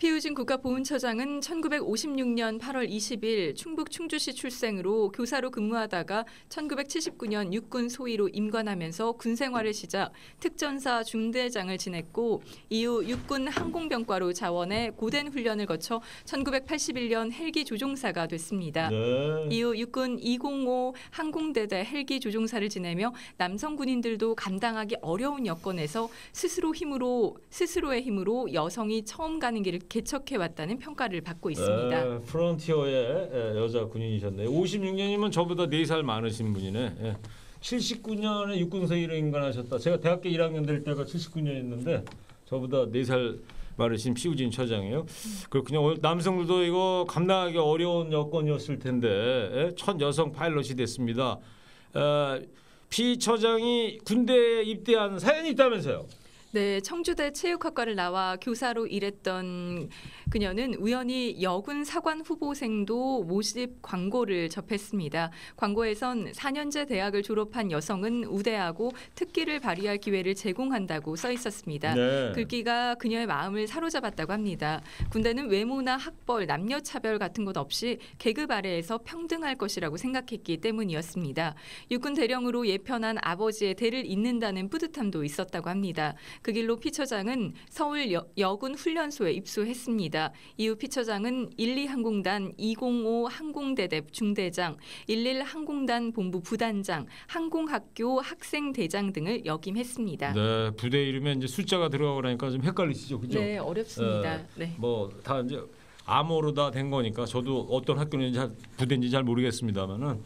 피우진 국가보훈처장은 1956년 8월 20일 충북 충주시 출생으로 교사로 근무하다가 1979년 육군 소위로 임관하면서 군 생활을 시작 특전사 중대장을 지냈고 이후 육군 항공병과로 자원해 고된 훈련을 거쳐 1981년 헬기 조종사가 됐습니다. 네. 이후 육군 205 항공대대 헬기 조종사를 지내며 남성 군인들도 감당하기 어려운 여건에서 스스로 힘으로 스스로의 힘으로 여성이 처음 가는 길을 개척해 왔다는 평가를 받고 있습니다. 에, 프론티어의 에, 여자 군인이셨네요. 56년이면 저보다 4살 많으신 분이네. 예. 79년에 육군서위로 임관하셨다. 제가 대학교 1학년 될 때가 79년이었는데 저보다 4살 많으신 피우진 처장이에요. 그렇군요. 남성들도 이거 감당하기 어려운 여건이었을 텐데 예? 첫 여성 파일럿이 됐습니다. 어, 피 처장이 군대에 입대한 사연이 있다면서요? 네, 청주대 체육학과를 나와 교사로 일했던 그녀는 우연히 여군 사관 후보생도 모집 광고를 접했습니다. 광고에선 4년제 대학을 졸업한 여성은 우대하고 특기를 발휘할 기회를 제공한다고 써 있었습니다. 네. 글귀가 그녀의 마음을 사로잡았다고 합니다. 군대는 외모나 학벌, 남녀 차별 같은 것 없이 계급 아래에서 평등할 것이라고 생각했기 때문이었습니다. 육군 대령으로 예편한 아버지의 대를 잇는다는 뿌듯함도 있었다고 합니다. 그 길로 피처장은 서울 여, 여군 훈련소에 입소했습니다. 이후 피처장은 12 항공단 205 항공대대 중대장, 11 항공단 본부 부단장, 항공학교 학생대장 등을 역임했습니다. 네, 부대 이름에 이제 숫자가 들어가고 나니까 좀 헷갈리시죠, 그죠? 네, 어렵습니다. 어, 네. 뭐다 이제 암호로 다 된 거니까 저도 어떤 학교인지 잘, 부대인지 잘 모르겠습니다만은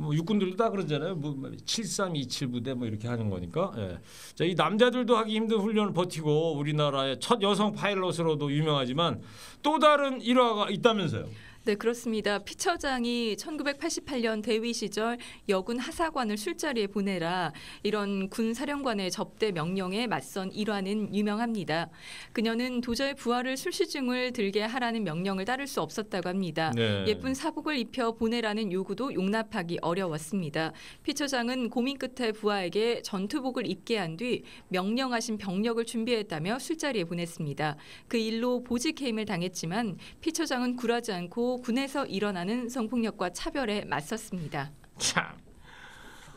뭐 육군들도 다 그러잖아요. 뭐 7327 부대 뭐 이렇게 하는 거니까. 예. 자, 이 남자들도 하기 힘든 훈련을 버티고 우리나라의 첫 여성 파일럿으로도 유명하지만 또 다른 일화가 있다면서요. 네, 그렇습니다. 피처장이 1988년 대위 시절 여군 하사관을 술자리에 보내라 이런 군 사령관의 접대 명령에 맞선 일화는 유명합니다. 그녀는 도저히 부하를 술시중을 들게 하라는 명령을 따를 수 없었다고 합니다. 네. 예쁜 사복을 입혀 보내라는 요구도 용납하기 어려웠습니다. 피처장은 고민 끝에 부하에게 전투복을 입게 한 뒤 명령하신 병력을 준비했다며 술자리에 보냈습니다. 그 일로 보직 해임을 당했지만 피처장은 굴하지 않고 군에서 일어나는 성폭력과 차별에 맞섰습니다. 참.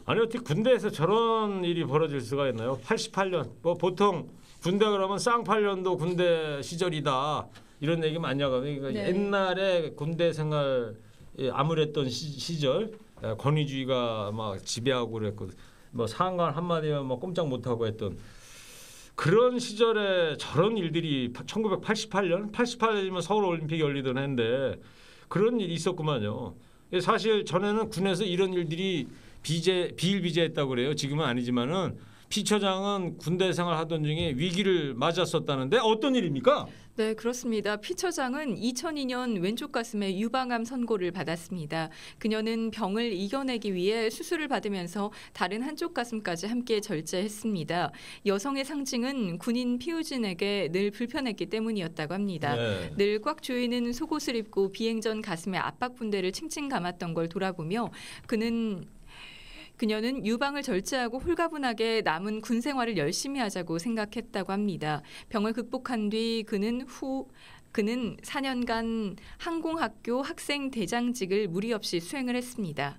아니 어떻게 군대에서 저런 일이 벌어질 수가 있나요? 88년 뭐 보통 군대 그러면 쌍팔년도 군대 시절이다 이런 얘기 많이 하거든요. 그러니까 네. 옛날에 군대 생활 예, 암울했던 시, 절 권위주의가 막 지배하고 그랬거든. 뭐 상관 한마디면 뭐 꼼짝 못하고 했던 그런 시절에 저런 일들이 1988년, 88년이면 서울 올림픽이 열리던 해인데 그런 일이 있었구만요. 사실 전에는 군에서 이런 일들이 비제 비일비재했다고 그래요. 지금은 아니지만은 피처장은 군대 생활하던 중에 위기를 맞았었다는데 어떤 일입니까? 네, 그렇습니다. 피처장은 2002년 왼쪽 가슴에 유방암 선고를 받았습니다. 그녀는 병을 이겨내기 위해 수술을 받으면서 다른 한쪽 가슴까지 함께 절제했습니다. 여성의 상징은 군인 피우진에게 늘 불편했기 때문이었다고 합니다. 네. 늘꽉 조이는 속옷을 입고 비행 전 가슴에 압박 분대를 칭칭 감았던 걸 돌아보며 그는 그녀는 유방을 절제하고 홀가분하게 남은 군 생활을 열심히 하자고 생각했다고 합니다. 병을 극복한 뒤 그는 후 그는 4년간 항공학교 학생 대장직을 무리 없이 수행을 했습니다.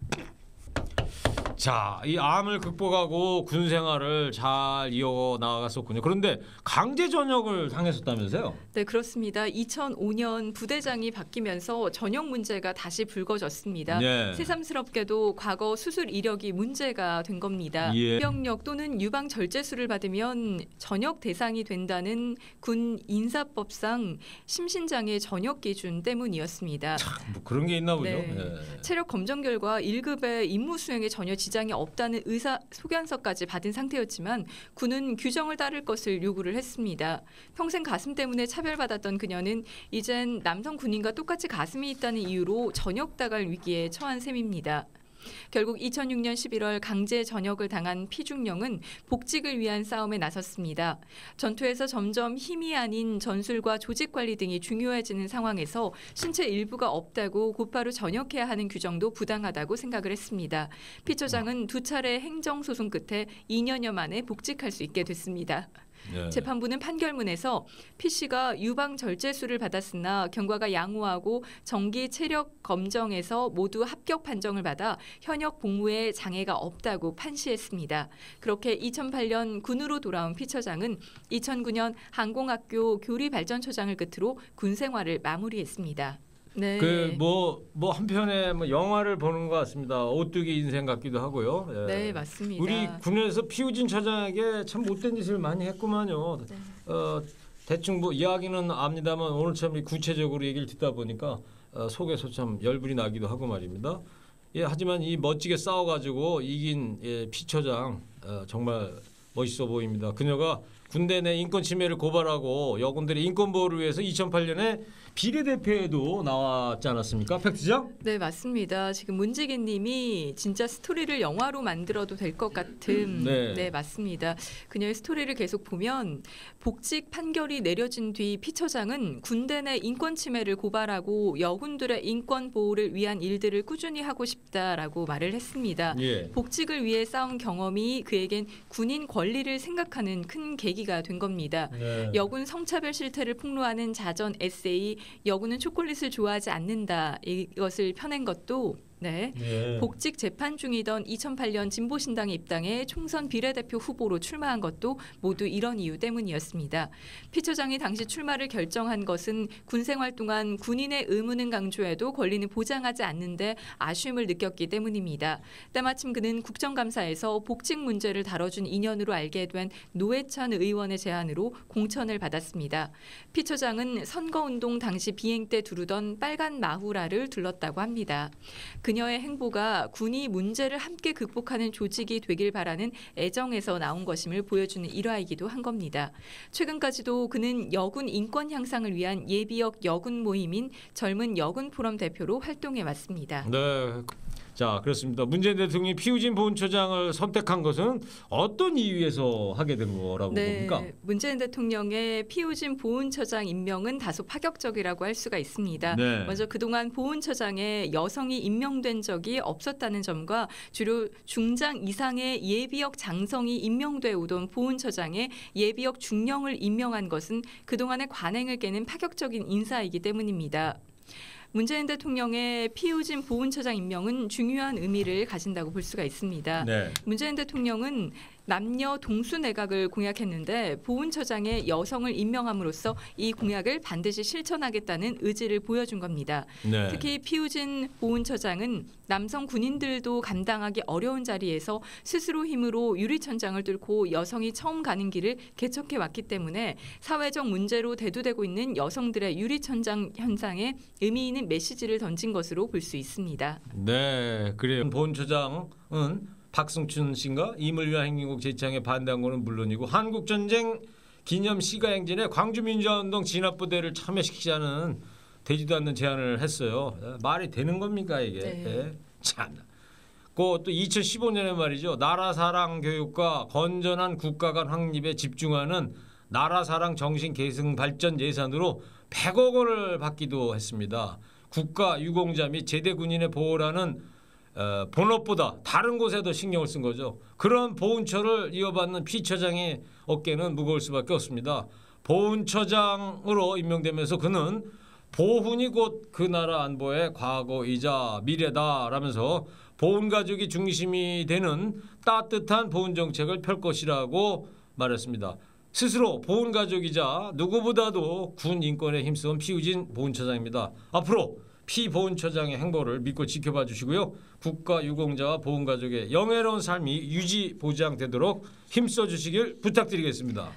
자, 이 암을 극복하고 군 생활을 잘 이어 나갔었군요. 그런데 강제 전역을 당했었다면서요? 네, 그렇습니다. 2005년 부대장이 바뀌면서 전역 문제가 다시 불거졌습니다. 네. 새삼스럽게도 과거 수술 이력이 문제가 된 겁니다. 예. 병력 또는 유방 절제술을 받으면 전역 대상이 된다는 군 인사법상 심신장애 전역 기준 때문이었습니다. 뭐 그런 게 있나 보죠. 네. 예. 체력 검정 결과 1급의 임무 수행에 전혀 지장이 없다는 의사 소견서까지 받은 상태였지만 군은 규정을 따를 것을 요구를 했습니다. 평생 가슴 때문에 차별받았던 그녀는 이젠 남성 군인과 똑같이 가슴이 있다는 이유로 전역 다갈 위기에 처한 셈입니다. 결국 2006년 11월 강제 전역을 당한 피중령은 복직을 위한 싸움에 나섰습니다. 전투에서 점점 힘이 아닌 전술과 조직 관리 등이 중요해지는 상황에서 신체 일부가 없다고 곧바로 전역해야 하는 규정도 부당하다고 생각을 했습니다. 피처장은 두 차례 행정소송 끝에 2년여 만에 복직할 수 있게 됐습니다. 네. 재판부는 판결문에서 피 씨가 유방 절제술을 받았으나 경과가 양호하고 정기 체력 검정에서 모두 합격 판정을 받아 현역 복무에 장애가 없다고 판시했습니다. 그렇게 2008년 군으로 돌아온 피 처장은 2009년 항공학교 교리 발전처장을 끝으로 군 생활을 마무리했습니다. 네. 그뭐뭐 한편에 뭐 영화를 보는 것 같습니다. 오뚜기 인생 같기도 하고요. 예. 네, 맞습니다. 우리 군에서 피우진 처장에게 참 못된 짓을 많이 했구만요. 네. 어, 대충 뭐 이야기는 압니다만 오늘 참 구체적으로 얘기를 듣다 보니까 어, 속에서 참 열불이 나기도 하고 말입니다. 예, 하지만 이 멋지게 싸워가지고 이긴 예, 피처장 어, 정말 멋있어 보입니다. 그녀가 군대 내 인권 침해를 고발하고 여군들의 인권 보호를 위해서 2008년에 비례대표에도 나왔지 않았습니까, 팩트장? 네, 맞습니다. 지금 문지기 님이 진짜 스토리를 영화로 만들어도 될 것 같은 네. 네. 맞습니다. 그녀의 스토리를 계속 보면 복직 판결이 내려진 뒤 피처장은 군대 내 인권 침해를 고발하고 여군들의 인권 보호를 위한 일들을 꾸준히 하고 싶다라고 말을 했습니다. 예. 복직을 위해 쌓은 경험이 그에겐 군인 권리를 생각하는 큰 계기 가 된 겁니다. 네. 여군 성차별 실태를 폭로하는 자전 에세이 여군은 초콜릿을 좋아하지 않는다 이것을 펴낸 것도 네. 예. 복직 재판 중이던 2008년 진보신당에 입당해 총선 비례대표 후보로 출마한 것도 모두 이런 이유 때문이었습니다. 피 처장이 당시 출마를 결정한 것은 군 생활 동안 군인의 의무는 강조해도 권리는 보장하지 않는데 아쉬움을 느꼈기 때문입니다. 때마침 그는 국정감사에서 복직 문제를 다뤄준 인연으로 알게 된 노회찬 의원의 제안으로 공천을 받았습니다. 피 처장은 선거운동 당시 비행 때 두르던 빨간 마후라를 둘렀다고 합니다. 그 녀의 행보가 군이 문제를 함께 극복하는 조직이 되길 바라는 애정에서 나온 것임을 보여주는 일화이기도 한 겁니다. 최근까지도 그는 여군 인권 향상을 위한 예비역 여군 모임인 젊은 여군 포럼 대표로 활동해 왔습니다. 네. 자 그렇습니다. 문재인 대통령이 피우진 보훈처장을 선택한 것은 어떤 이유에서 하게 된 거라고 봅니까? 네, 문재인 대통령의 피우진 보훈처장 임명은 다소 파격적이라고 할 수가 있습니다. 네. 먼저 그동안 보훈처장에 여성이 임명된 적이 없었다는 점과 주로 중장 이상의 예비역 장성이 임명돼 오던 보훈처장에 예비역 중령을 임명한 것은 그동안의 관행을 깨는 파격적인 인사이기 때문입니다. 문재인 대통령의 피우진 보훈처장 임명은 중요한 의미를 가진다고 볼 수가 있습니다. 네. 문재인 대통령은 남녀 동수 내각을 공약했는데 보훈처장에 여성을 임명함으로써 이 공약을 반드시 실천하겠다는 의지를 보여준 겁니다. 네. 특히 피우진 보훈처장은 남성 군인들도 감당하기 어려운 자리에서 스스로 힘으로 유리천장을 뚫고 여성이 처음 가는 길을 개척해 왔기 때문에 사회적 문제로 대두되고 있는 여성들의 유리천장 현상에 의미 있는 메시지를 던진 것으로 볼 수 있습니다. 네, 그래요. 보훈처장은 박승춘 씨인가 위한 행진곡 제창에 반대한 거는 물론이고 한국 전쟁 기념 시가 행진에 광주 민주화운동 진압부대를 참여시키자는 되지도 않는 제안을 했어요. 에, 말이 되는 겁니까 이게? 네. 예, 참. 그또 2015년에 말이죠. 나라 사랑 교육과 건전한 국가 간 확립에 집중하는 나라 사랑 정신 계승 발전 예산으로 100억 원을 받기도 했습니다. 국가 유공자 및 제대 군인의 보호라는 어, 본업보다 다른 곳에 더 신경을 쓴 거죠. 그런 보훈처를 이어받는 피처장의 어깨는 무거울 수밖에 없습니다. 보훈처장으로 임명되면서 그는 보훈이 곧 그 나라 안보의 과거이자 미래다라면서 보훈 가족이 중심이 되는 따뜻한 보훈 정책을 펼 것이라고 말했습니다. 스스로 보훈 가족이자 누구보다도 군 인권에 힘쓴 피우진 보훈처장입니다. 앞으로 피 보훈처장의 행보를 믿고 지켜봐 주시고요. 국가 유공자와 보훈 가족의 영예로운 삶이 유지 보장되도록 힘써 주시길 부탁드리겠습니다.